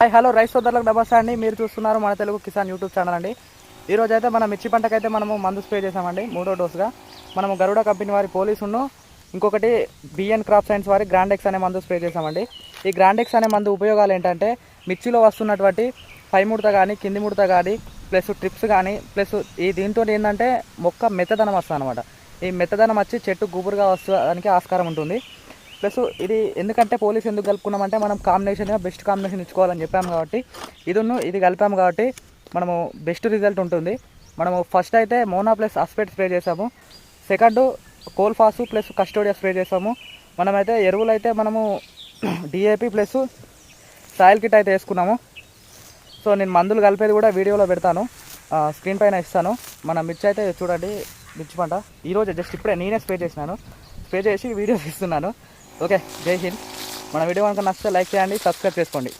Hi hello rice సోదరులకు నమస్తే అండి. మీరు చూస్తున్నారు మన తెలుగు కిసాన్ యూట్యూబ్ ఛానల్ అండి. ఈ రోజు అయితే మన మిర్చి పంటకైతే మనము మందు స్ప్రే చేసామండి మూడో డోసుగా. మనము గరుడ కంపెనీ వారి పోలీసును ఇంకొకటి బిఎన్ క్రాప్ సైన్స్ వారి గ్రాండెక్స్ అనే మందు స్ప్రే చేసామండి ఈ గ్రాండెక్స్ అనే మందు ఉపయోగాలు ఏంటంటే మిర్చిలో వస్తున్నటువంటి పై ముడత కానీ కింది ముడత కానీ ప్లస్ ట్రిప్స్ కానీ ప్లస్ ఈ దీంతో ఏంటంటే మొక్క మెత్తదనం వస్తుంది అనమాట ఈ మెత్తదనం వచ్చి చెట్టు గుబురుగా వస్తానికి ఆస్కారం ఉంటుంది. ప్లస్ ఇది ఎందుకంటే పోలీస్ ఎందుకు కలుపుకున్నామంటే మనం కాంబినేషన్గా బెస్ట్ కాంబినేషన్ ఇచ్చుకోవాలని చెప్పాము కాబట్టి ఇదిను ఇది కలిపాము కాబట్టి మనము బెస్ట్ రిజల్ట్ ఉంటుంది. మనము ఫస్ట్ అయితే మోనా ప్లస్ అస్పెట్ స్ప్రే చేసాము సెకండ్ కోల్ఫాసు ప్లస్ కస్టోడియా స్ప్రే చేసాము మనమైతే ఎరువులు అయితే మనము డిఏపి ప్లస్ సాయిల్ కిట్ అయితే వేసుకున్నాము. సో నేను మందులు కలిపేది కూడా వీడియోలో పెడతాను. స్క్రీన్ పైన ఇస్తాను. మన మిర్చి అయితే చూడండి. మిర్చి పంట. ఈరోజు జస్ట్ ఇప్పుడే నేనే స్ప్రే చేసినాను. స్ప్రే చేసి వీడియో ఇస్తున్నాను. ఓకే జై హింద్. మన వీడియో కనుక నచ్చితే లైక్ చేయండి సబ్స్క్రైబ్ చేసుకోండి.